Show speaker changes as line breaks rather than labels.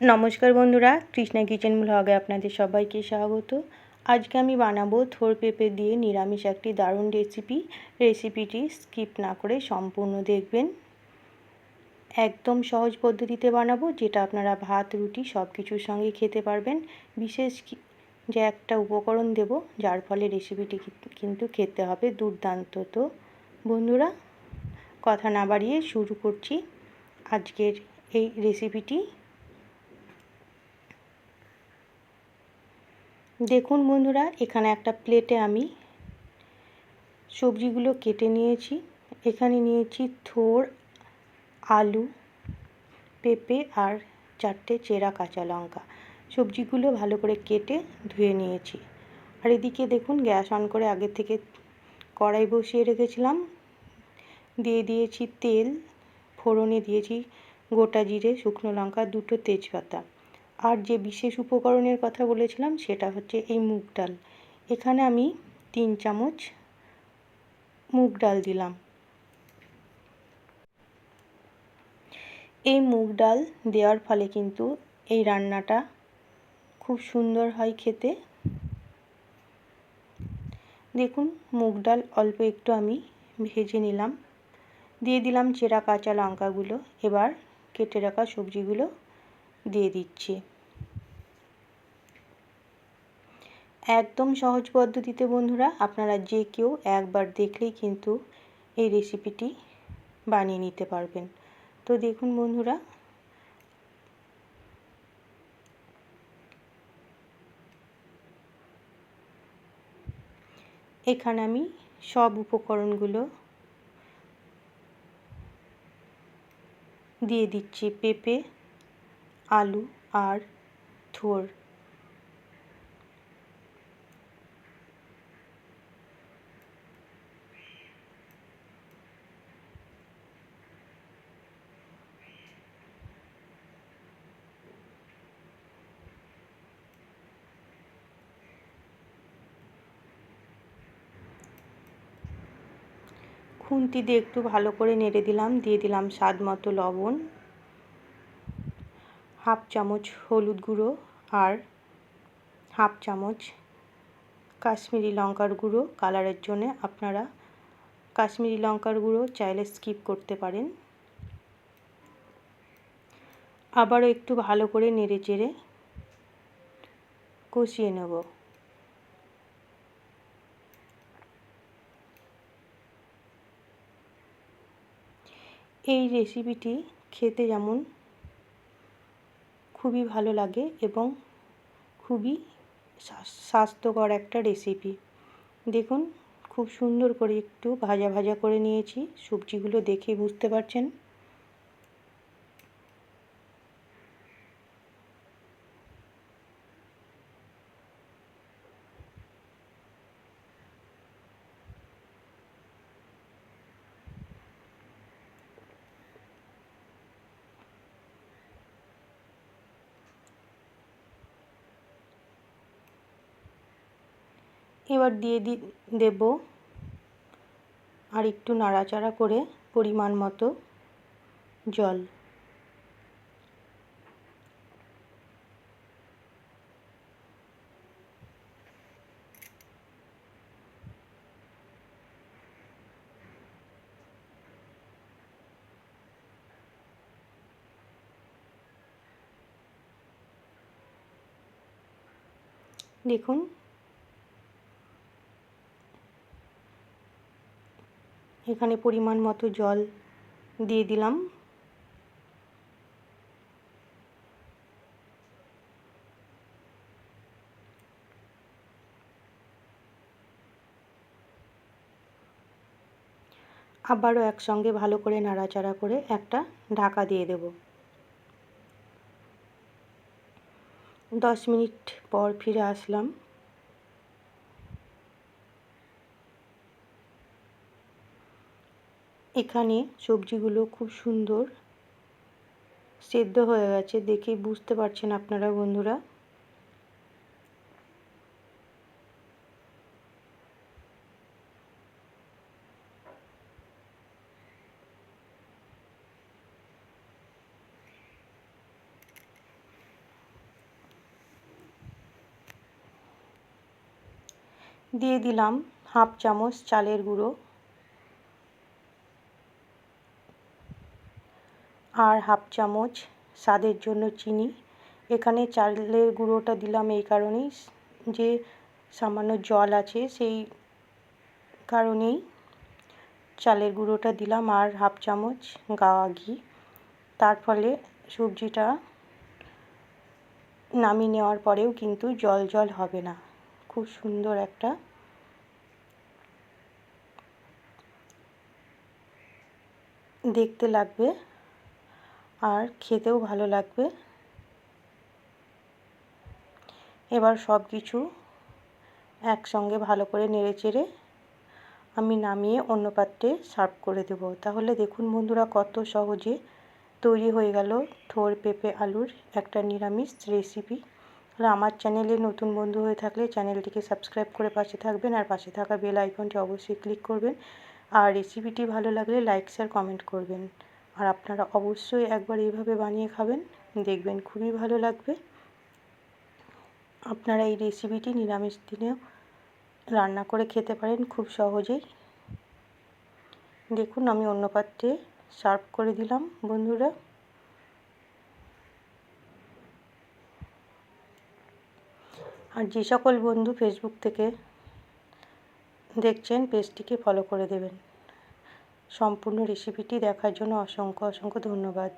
নমস্কার বন্ধুরা কৃষ্ণা কিচেন ব্লগে আপনাদের সবাইকে স্বাগত। আজকে আমি বানাবো থোর পেঁপে দিয়ে নিরামিষ একটি দারুণ রেসিপি রেসিপিটি স্কিপ না করে সম্পূর্ণ দেখবেন। একদম সহজ পদ্ধতিতে বানাবো, যেটা আপনারা ভাত, রুটি সব কিছুর সঙ্গে খেতে পারবেন। বিশেষ যে একটা উপকরণ দেব, যার ফলে রেসিপিটি কিন্তু খেতে হবে দুর্দান্ত। তো বন্ধুরা, কথা না বাড়িয়ে শুরু করছি। আজকের এই রেসিপিটি দেখুন বন্ধুরা, এখানে একটা প্লেটে আমি সবজিগুলো কেটে নিয়েছি। এখানে নিয়েছি থোর, আলু, পেঁপে আর চারটে চেরা কাঁচা লঙ্কা। সবজিগুলো ভালো করে কেটে ধুয়ে নিয়েছি। আর এদিকে দেখুন, গ্যাস অন করে আগে থেকে কড়াই বসিয়ে রেখেছিলাম। দিয়ে দিয়েছি তেল, ফোড়নে দিয়েছি গোটা জিরে, শুকনো লঙ্কা, দুটো তেজপাতা। আর যে বিশেষ উপকরণের কথা বলেছিলাম সেটা হচ্ছে এই মুগ ডাল। এখানে আমি তিন চামচ মুগ ডাল দিলাম। এই মুগ ডাল দেওয়ার ফলে কিন্তু এই রান্নাটা খুব সুন্দর হয় খেতে। দেখুন, মুগ ডাল অল্প একটু আমি ভেজে নিলাম। দিয়ে দিলাম চেরা কাঁচা লঙ্কাগুলো। এবার কেটে রাখা সবজিগুলো দিয়ে দিচ্ছি। একদম সহজ পদ্ধতিতে বন্ধুরা আপনারা যে কেউ একবার দেখলেই কিন্তু এই রেসিপিটি বানিয়ে নিতে পারবেন। তো দেখুন বন্ধুরা। এখানে আমি সব উপকরণগুলো দিয়ে দিচ্ছি পেঁপে আলু আর থোর। খুন্তি দিয়ে একটু ভালো করে নেড়ে দিলাম, দিয়ে দিলাম স্বাদ মতো লবণ। হাফ চামচ হলুদ গুঁড়ো আর হাফ চামচ কাশ্মীরি লঙ্কার গুঁড়ো। কালারের জন্যে আপনারা কাশ্মীরি লঙ্কার গুঁড়ো চাইলে স্কিপ করতে পারেন। আবারও একটু ভালো করে নেড়ে চেড়ে কষিয়ে নেব। এই রেসিপিটি খেতে যেমন খুবই ভালো লাগে এবং খুবই স্বাস্থ্যকর একটা রেসিপি দেখুন, খুব সুন্দর করে একটু ভাজা ভাজা করে নিয়েছি। সবজিগুলো দেখে বুঝতে পারছেন? এবার দিয়ে দি দেব। আর একটু নাড়াচাড়া করে পরিমাণ মতো জল। দেখুন এখানে পরিমাণ মতো জল দিয়ে দিলাম। আবারও একসঙ্গে ভালো করে নাড়াচাড়া করে একটা ঢাকা দিয়ে দেব। দশ মিনিট পর ফিরে আসলাম। এখানে সবজিগুলো খুব সুন্দর সেদ্ধ হয়ে গেছে দেখে বুঝতে পারছেন আপনারা বন্ধুরা। দিয়ে দিলাম হাফ চামচ চালের গুঁড়ো। আর হাফ চামচ স্বাদের জন্য চিনি। এখানে চালের গুঁড়োটা দিলাম এই কারণেই। যে সামান্য জল আছে সেই কারণেই চালের গুঁড়োটা দিলাম আর হাফ চামচ গাওয়া ঘি। তার ফলে সবজিটা নামিয়ে নেওয়ার পরেও কিন্তু জল জল হবে না। খুব সুন্দর একটা দেখতে লাগবে। আর খেতেও ভালো লাগবে। এবার সব কিছু একসঙ্গে ভালো করে নেড়ে চেড়ে আমি নামিয়ে অন্য পাত্রে সার্ভ করে দেব। তাহলে দেখুন বন্ধুরা কত সহজে তৈরি হয়ে গেল থোর পেঁপে আলুর একটা নিরামিষ রেসিপি তাহলে আমার চ্যানেলে নতুন বন্ধু হয়ে থাকলে চ্যানেলটিকে সাবস্ক্রাইব করে পাশে থাকবেন আর পাশে থাকা বেল আইকনটি অবশ্যই ক্লিক করবেন। আর রেসিপিটি ভালো লাগলে লাইক শেয়ার কমেন্ট করবেন। আর আপনারা অবশ্যই একবার এইভাবে বানিয়ে খাবেন, দেখবেন খুবই ভালো লাগবে। আপনারা এই রেসিপিটি নিরামিষ দিনেও রান্না করে খেতে পারেন খুব সহজেই। দেখুন, আমি অন্য পাত্রে সার্ভ করে দিলাম, বন্ধুরা। আর যে সকল বন্ধু ফেসবুক থেকে দেখছেন পেজটিকে ফলো করে দেবেন। সম্পূর্ণ রেসিপিটি দেখার জন্য অসংখ্য অসংখ্য ধন্যবাদ।